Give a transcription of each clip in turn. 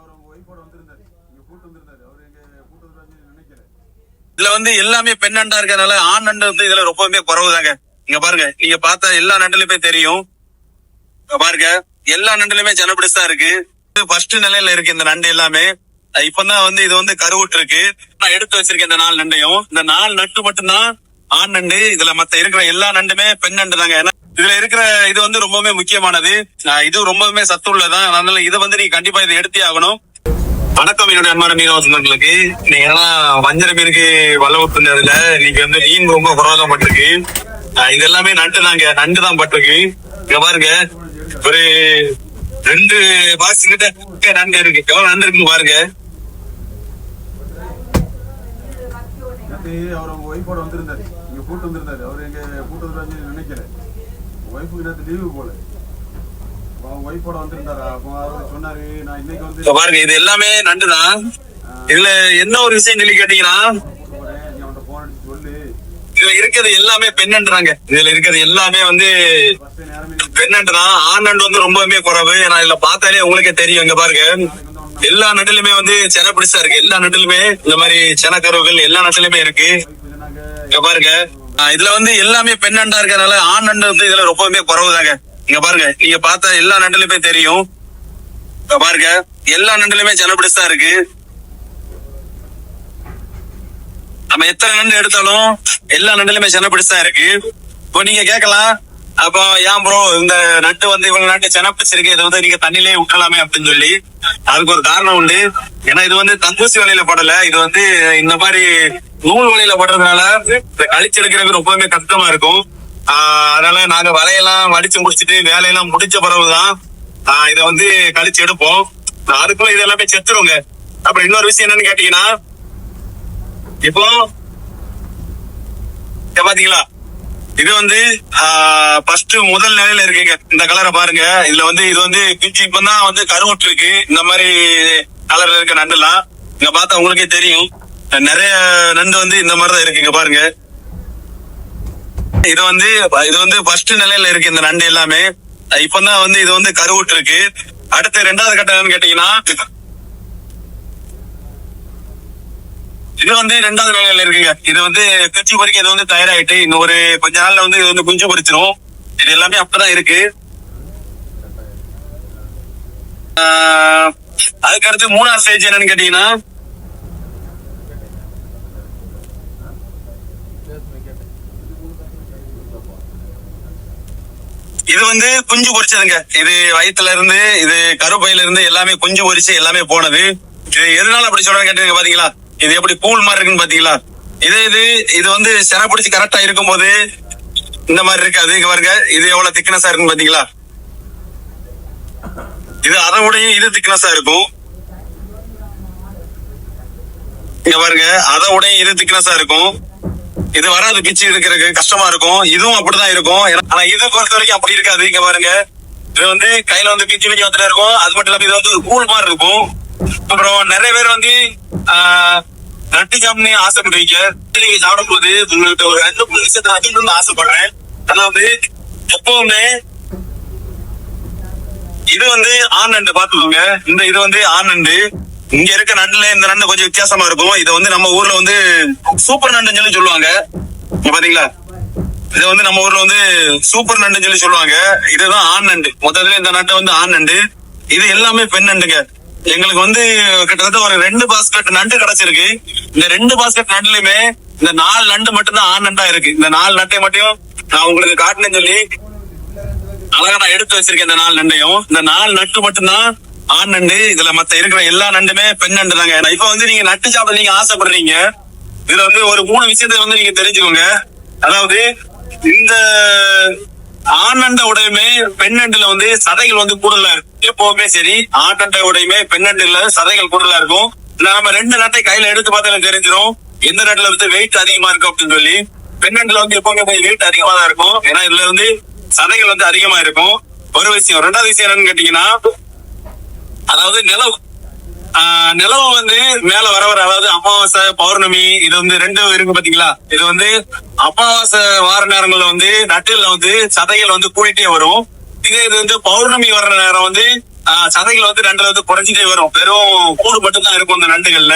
அவர் உங்க ஒய்ஃபோட வந்திருந்தாரு. இங்க கூட்டு வந்திருந்தாரு. அவர் எங்க நினைக்கிறேன் இதுல வந்து எல்லாமே பெண் நண்டா இருக்கறனால ஆண் நண்டு வந்து இதுல ரொம்பவுமே குறவுதாங்க. இங்க பாருங்க நீங்க பார்த்த எல்லா நண்டுலயுமே தெரியும். பாருங்க எல்லா நண்டுலயுமே ஜனபிடிச்சா இருக்கு. ஃபர்ஸ்ட் நிலையில இருக்கு இந்த நண்டு எல்லாமே. இப்பதான் வந்து இது வந்து கருவுட்டு இருக்கு நான் எடுத்து வச்சிருக்கேன் இந்த நாலு நண்டையும். இந்த நாலு நட்டு மட்டும்தான் ஆண் நண்டு. இதுல மத்த இருக்கிற எல்லா நண்டுமே பெண் நண்டு தாங்க ஏன்னா இதுல இருக்கிற இது வந்து ரொம்பவுமே முக்கியமானது. இது ரொம்பவுமே சத்து உள்ளதான் அதனால இதை வந்து நீங்க கண்டிப்பா இதை எடுத்தே ஆகணும். வணக்கம். என்னோட அன்பான மீனவ சொந்தங்களுக்கு. நீங்க ஏன்னா வஞ்சர மீனுக்கு வல்ல ஊத்துனதுல இன்னைக்கு வந்து மீன் ரொம்ப குறவாதான் பட்டிருக்கு ஆஹ் இது எல்லாமே நண்டு தாங்க. நண்டு தான் பட்டிருக்கு. இங்க பாருங்க. ஒரு ரெண்டு பாக்ஸ் கிட்ட நண்டு இருக்கு. எவ்வளவு நண்டு இருக்குன்னு பாருங்க. அவர் உங்க ஒய்ஃபோட வந்திருந்தாரு. இங்க கூட்டு வந்திருந்தாரு. அவர் எங்க கூட்டு வந்து நினைக்கிறேன் பாருங்க இது எல்லாமே நண்டு தான் இதுல என்ன ஒரு விஷயம் சொல்லி கேட்டீங்கன்னா இதுல இருக்கிறது எல்லாமே பெண் நண்டுறாங்க இதுல இருக்கிறது எல்லாமே வந்து ஃபர்ஸ்ட் நேரமே நீ பெண் நண்டு தான் ஆண் நண்டு வந்து ரொம்பவுமே குறைவு. நான் இதுல பார்த்தாலே உங்களுக்கே தெரியும் இங்க பாருங்க. எல்லா நண்டுலயுமே வந்து சென பிடிச்சா இருக்கு. எல்லா நண்டுலுமே இந்த மாதிரி சென கருவுகள் எல்லா நண்டுலயுமே இருக்கு. இங்க பாருங்க. இதுல வந்து எல்லாமே பெண் நண்டா இருக்கிறனால ஆண் நண்டு வந்து இதுல ரொம்பவுமே குறவுதாங்க. இங்க பாருங்க நீங்க பார்த்தா எல்லா நண்டுலயுமே தெரியும். இங்க பாருங்க எல்லா நண்டுலயுமே சென இருக்கு. நம்ம எத்தனை நண்டு எடுத்தாலும் எல்லா நண்டுலயுமே சென இருக்கு. இப்போ நீங்க கேட்கலாம் அப்போ ஏன் ப்ரோ இந்த நட்டு வந்து இவ்வளவு நாட்டு செனப்பிச்சிருக்கு இதை வந்து நீங்க தண்ணிலே விட்டலாமே அப்படின்னு சொல்லி. அதுக்கு ஒரு காரணம் உண்டு. ஏன்னா இது வந்து தந்தூசி வலையில போடல. இது வந்து இந்த மாதிரி நூல் வலையில போடுறதுனால இந்த கழிச்செடுக்கிறதுக்கு ரொம்பவுமே கஷ்டமா இருக்கும். ஆஹ் அதனால நாங்க வலையெல்லாம் வடிச்சு முடிச்சிட்டு வேலையெல்லாம் முடிச்ச பிறகுதான் ஆஹ் இதை வந்து கழிச்சு எடுப்போம். அதுக்குள்ள இது எல்லாமே செத்துருங்க. அப்புறம் இன்னொரு விஷயம் என்னன்னு கேட்டீங்கன்னா இப்போ பாத்தீங்களா? இது வந்து ஃபர்ஸ்ட் முதல் நிலையில இருக்குங்க இந்த கலரை பாருங்க. இதுல வந்து இது வந்து பிஞ்சு இப்பதான் வந்து கருவுட்டு இருக்கு. இந்த மாதிரி கலர்ல இருக்க நண்டுலாம். இங்க பார்த்தா உங்களுக்கே தெரியும். நிறைய நண்டு வந்து இந்த மாதிரி தான் இருக்கு. இங்க பாருங்க. இது வந்து இது வந்து ஃபர்ஸ்ட் நிலையில இருக்கு இந்த நண்டு எல்லாமே. இப்பதான் வந்து இது வந்து கருவுட்டு இருக்கு. அடுத்து ரெண்டாவது கட்டம் என்னன்னு கேட்டீங்கன்னா இது வந்து ரெண்டாவது நிலையில இருக்குங்க. இது வந்து குஞ்சு பொறிக்க இது வந்து தயாராயிட்டு இன்னும் ஒரு கொஞ்ச நாள்ல வந்து இது வந்து குஞ்சு பொறிச்சிரும் இது எல்லாமே அப்பதான் இருக்கு. ஆஹ் அதுக்கு அடுத்து மூணாவது ஸ்டேஜ் என்னன்னு கேட்டீங்கன்னா இது வந்து குஞ்சு பொரிச்சதுங்க இது வயித்துல இருந்து இது கருப்பையில இருந்து எல்லாமே குஞ்சு பொரிச்சு எல்லாமே போனது. இது எதனால அப்படி சொல்றேன்னு கேட்டீங்க பாத்தீங்களா? இது எப்படி கூல் மாதிரி இருக்குன்னு பாத்தீங்களா? இதே இது இது வந்து சென பிடிச்சி கரெக்டா இருக்கும் போது இந்த மாதிரி இருக்காது. இங்க பாருங்க இது எவ்வளவு திக்னஸா இருக்குன்னு பாத்தீங்களா? இது அதை விடையும் இது திக்னஸா இருக்கும். இங்க பாருங்க அதை விடையும் இது திக்னஸா இருக்கும். இது வராது பிச்சு எடுக்கிறதுக்கு கஷ்டமா இருக்கும். இதுவும் அப்படிதான் இருக்கும். ஏன்னா- ஆனா இதை பொறுத்த வரைக்கும் அப்படி இருக்காது. இங்க பாருங்க இது வந்து கையில வந்து பிச்சு பிச்சு வந்துட்டு இருக்கும். அது மட்டும் இல்லாம இது வந்து கூழ் மாதிரி இருக்கும். அப்புறம் நிறைய பேர் வந்து ஆஹ், நட்டு ஜாமுன்னு ஆசைப்படுவீங்க நீங்க சாப்பிடும்போது உங்கள்கிட்ட ஒரு ரெண்டு மூணு விஷயத்த அதிகம் ஆசைப்படுறேன். அதாவது எப்பவுமே இது வந்து ஆண் நண்டு பாத்துக்கோங்க இந்த இது வந்து ஆண் நண்டு. இங்க இருக்க நண்டுல இந்த நண்டு கொஞ்சம் வித்தியாசமா இருக்கும். இதை வந்து நம்ம ஊர்ல வந்து சூப்பர் நண்டுன்னு சொல்லி சொல்லுவாங்க. பாத்தீங்களா? இதை வந்து நம்ம ஊர்ல வந்து சூப்பர் நண்டுன்னு சொல்லி சொல்லுவாங்க. இதுதான் ஆண் நண்டு. மொத்தத்துல இந்த நண்டு வந்து ஆண் நண்டு. இது எல்லாமே பெண் நண்டுங்க. எங்களுக்கு வந்து கிட்டத்தட்ட ஒரு ரெண்டு பாஸ்கெட் நண்டு கிடைச்சிருக்கு. இந்த ரெண்டு பாஸ்கெட் நண்டுலயுமே இந்த நாலு நண்டு மட்டும்தான் ஆண் நண்டா இருக்கு. இந்த நாலு நட்டை மட்டும் நான் உங்களுக்கு காட்டினேன்னு சொல்லி அழகா நான் எடுத்து வச்சிருக்கேன் இந்த நாலு நண்டையும். இந்த நாலு நட்டு மட்டும்தான் ஆண் நண்டு. இதுல மத்த இருக்கிற எல்லா நண்டுமே பெண் நண்டு தாங்க. ஏன்னா இப்ப வந்து நீங்க நட்டு சாப்பிட நீங்க ஆசைப்படுறீங்க. இதுல வந்து ஒரு மூணு விஷயத்த வந்து நீங்க தெரிஞ்சுக்கோங்க. அதாவது இந்த ஆண் உடையுமே பெண்ணண்டுல வந்து சதைகள் வந்து கூடுதலா இருக்கும். எப்பவுமே சரி ஆண் உடையுமே பெண்ணண்டுல சதைகள் கூடுதலா இருக்கும். நம்ம ரெண்டு நாட்டை கையில எடுத்து பார்த்தா எனக்கு தெரிஞ்சிடும் எந்த நாட்டுல வந்து வெயிட் அதிகமா இருக்கும் அப்படின்னு சொல்லி. பெண்ணண்டுல வந்து எப்பவுமே வெயிட் அதிகமா தான் இருக்கும். ஏன்னா இதுல வந்து சதைகள் வந்து அதிகமா இருக்கும். ஒரு விஷயம் ரெண்டாவது விஷயம் என்னன்னு கேட்டீங்கன்னா அதாவது நிலவு நிலவு வந்து மேல வர வர அதாவது அமாவாசை பௌர்ணமி இது வந்து ரெண்டும் இருக்கு பாத்தீங்களா? இது வந்து அமாவாசை வார நேரங்கள்ல வந்து நட்டுல வந்து சதைகள் வந்து கூடிட்டே வரும். இதே இது வந்து பௌர்ணமி வர்ற நேரம் வந்து ஆஹ், சதைகள் வந்து நண்டுல வந்து குறைஞ்சிட்டே வரும். வெறும் கூடு மட்டும் தான் இருக்கும் இந்த நண்டுகள்ல.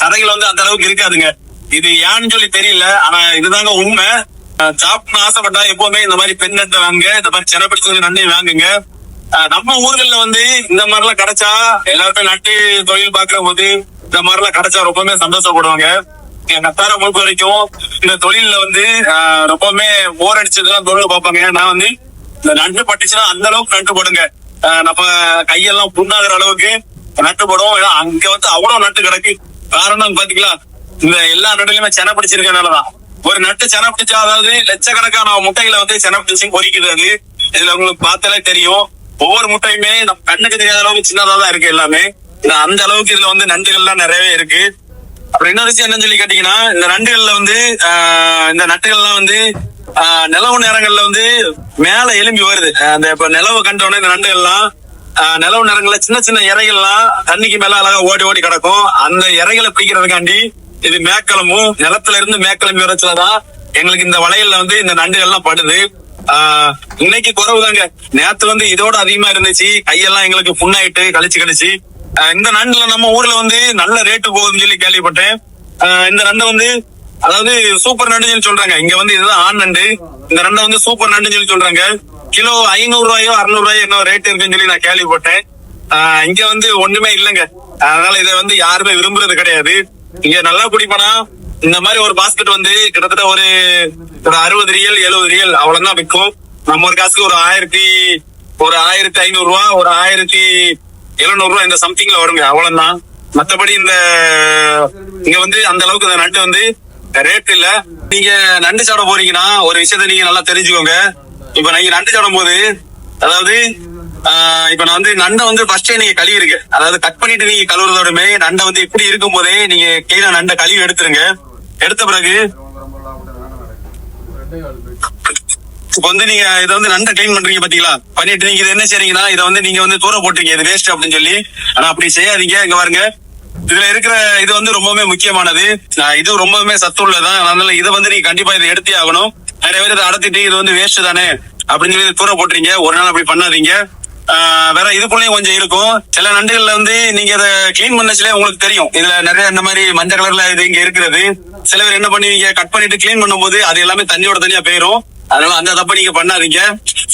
சதைகள் வந்து அந்த அளவுக்கு இருக்காதுங்க. இது ஏன்னு சொல்லி தெரியல ஆனா இதுதாங்க உண்மை. சாப்பிடணும்னு ஆசைப்பட்டா எப்பவுமே இந்த மாதிரி பெண் நட்டை வாங்க இந்த மாதிரி சென பிடிச்ச நண்டையும் வாங்குங்க. நம்ம ஊர்கள்ல வந்து இந்த மாதிரி எல்லாம் கிடைச்சா எல்லாருமே நட்டு தொழில் பாக்குற போது இந்த மாதிரி எல்லாம் கிடைச்சா ரொம்பவுமே சந்தோஷப்படுவாங்க. என் கத்தார பொறுத்த வரைக்கும் இந்த தொழில்ல வந்து ரொம்பவுமே போர் அடிச்சதுலாம் தொழில் பார்ப்பாங்க. நான் வந்து இந்த நண்டு பட்டுச்சுன்னா அந்த அளவுக்கு நண்டு போடுங்க. நம்ம கையெல்லாம் புண்ணாகிற அளவுக்கு நட்டு போடுவோம். ஏன்னா அங்க வந்து அவ்வளவு நட்டு கிடக்கு. காரணம் பாத்தீங்களா இந்த எல்லா நடுலயுமே சென பிடிச்சிருக்கனாலதான். ஒரு நட்டு சென பிடிச்சா அதாவது லட்சக்கணக்கான முட்டைகளை வந்து சென பிடிச்சு பொறிக்கிறது. இதுல உங்களுக்கு பார்த்தாலே தெரியும். ஒவ்வொரு முட்டையுமே நம்ம கண்ணுக்கு தெரியாத அளவுக்கு சின்னதா தான் இருக்கு எல்லாமே. அந்த அளவுக்கு இதுல வந்து நண்டுகள்லாம் நிறையவே இருக்கு. அப்புறம் இன்னொரு விஷயம் என்னன்னு சொல்லி கேட்டீங்கன்னா இந்த நண்டுகள்ல வந்து இந்த நட்டுகள்லாம் வந்து நிலவு நேரங்கள்ல வந்து மேல எலும்பி வருது. அந்த இப்ப நிலவு கண்டோடனே இந்த நண்டுகள்லாம் நிலவு நேரங்கள்ல சின்ன சின்ன இறைகள்லாம் தண்ணிக்கு மேல அழகா ஓடி ஓடி கிடக்கும். அந்த இறைகளை பிடிக்கிறதுக்காண்டி இது மேக்களமும் நிலத்துல இருந்து மேக்களம் வரச்சுலதான் எங்களுக்கு இந்த வளையல்ல வந்து இந்த நண்டுகள்லாம் படுது. இன்னைக்கு இன்னைக்கு குறவுதாங்க. நேத்து வந்து இதோட அதிகமா இருந்துச்சு. கையெல்லாம் எங்களுக்கு புண்ணாயிட்டு கழிச்சு கழிச்சு. இந்த நண்டுல நம்ம ஊர்ல வந்து நல்ல ரேட்டு போகுதுன்னு சொல்லி கேள்விப்பட்டேன். இந்த நண்டை வந்து அதாவது சூப்பர் நண்டுன்னு சொல்லி சொல்றாங்க. இங்க வந்து இதுதான் ஆண் நண்டு இந்த நண்டை வந்து சூப்பர் நண்டுன்னு சொல்லி சொல்றாங்க. கிலோ ஐநூறு ரூபாயோ அறுநூறு ரூபாயோ என்ன ரேட் இருக்குன்னு சொல்லி நான் கேள்விப்பட்டேன். ஆஹ் இங்க வந்து ஒண்ணுமே இல்லைங்க. அதனால இதை வந்து யாருமே விரும்புறது கிடையாது. இங்க நல்லா குடிப்பனா இந்த மாதிரி ஒரு பாஸ்கெட் வந்து கிட்டத்தட்ட ஒரு ஒரு அறுபது ரியல் எழுபது ரியல் அவ்வளவுதான் விற்கும் நம்ம ஒரு காசுக்கு ஒரு ஆயிரத்தி ஒரு ஆயிரத்தி ஐநூறு ரூபா ஒரு ஆயிரத்தி எழுநூறு ரூபா இந்த சம்திங்ல வருங்க. அவ்வளவுதான். மத்தபடி இந்த இங்க வந்து அந்த அளவுக்கு இந்த நண்டு வந்து ரேட் இல்ல. நீங்க நண்டு சாப்பிட போறீங்கன்னா ஒரு விஷயத்த நீங்க நல்லா தெரிஞ்சுக்கோங்க. இப்ப நீங்க நண்டு சாப்பிடும் போது அதாவது இப்ப நான் வந்து நண்டை வந்து ஃபர்ஸ்டே நீங்க கழுவி இருக்கு அதாவது கட் பண்ணிட்டு நீங்க கழுவுறதோடமே நண்டை வந்து இப்படி இருக்கும் போதே நீங்க கீழே நண்டை கழுவி எடுத்துருங்க. எடுத்த பிறகு? இப்ப வந்து நீங்க இதை வந்து நண்டை கிளீன் பண்றீங்க பாத்தீங்களா? பண்ணிட்டு நீங்க இது என்ன செய்றீங்கன்னா இதை வந்து நீங்க வந்து தூர போட்டுறீங்க இது வேஸ்ட் அப்படின்னு சொல்லி. ஆனா அப்படி செய்யாதீங்க. இங்க பாருங்க. இதுல இருக்கிற இது வந்து ரொம்பவுமே முக்கியமானது. இது ரொம்பவுமே சத்து உள்ளதான் அதனால இதை வந்து நீங்க கண்டிப்பா இதை எடுத்தே ஆகணும். நிறைய பேர் இதை அடத்திட்டு இது வந்து வேஸ்ட் தானே அப்படின்னு சொல்லி தூர போட்டுறீங்க ஒரு நாள் அப்படி பண்ணாதீங்க. வேற இதுக்குள்ளேயும் கொஞ்சம் இருக்கும். சில நண்டுகள்ல வந்து நீங்க இதை கிளீன் பண்ணச்சுல உங்களுக்கு தெரியும். இதுல நிறைய இந்த மாதிரி மஞ்சள் கலர்ல இது இங்க இருக்கிறது. சில பேர் என்ன பண்ணுவீங்க கட் பண்ணிட்டு கிளீன் பண்ணும்போது அது எல்லாமே தண்ணியோட தனியா போயிரும். அதனால அந்த தப்ப நீங்க பண்ணாதீங்க.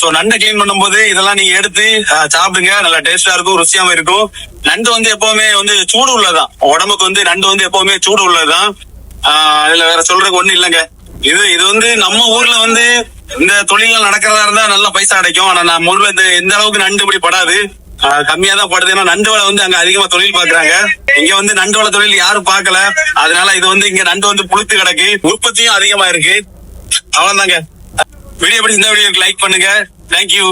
சோ நண்டை கிளீன் பண்ணும்போது இதெல்லாம் நீங்க எடுத்து சாப்பிடுங்க. நல்லா டேஸ்டா இருக்கும் ருசியாம இருக்கும். நண்டு வந்து எப்பவுமே வந்து சூடு உள்ளதான் உடம்புக்கு வந்து நண்டு வந்து எப்பவுமே சூடு உள்ளதுதான். ஆஹ், இதுல வேற சொல்றதுக்கு ஒண்ணு இல்லைங்க. இது இது வந்து நம்ம ஊர்ல வந்து இந்த தொழில்கள் நடக்கிறதா இருந்தா நல்ல பைசா கிடைக்கும் ஆனா நான் ஊர்ல இந்த எந்த அளவுக்கு நண்டு இப்படி படாது. ஆஹ், கம்மியா தான் படுது. ஏன்னா நண்டு வலை வந்து அங்க அதிகமா தொழில் பாக்குறாங்க. இங்க வந்து நண்டு வலை தொழில் யாரும் பாக்கல. அதனால இது வந்து இங்க நண்டு வந்து புழுத்து கிடக்கு. உற்பத்தியும் அதிகமா இருக்கு. அவ்வளவுதாங்க. வீடியோ படி இந்த வீடியோக்கு லைக் பண்ணுங்க. தேங்க்யூ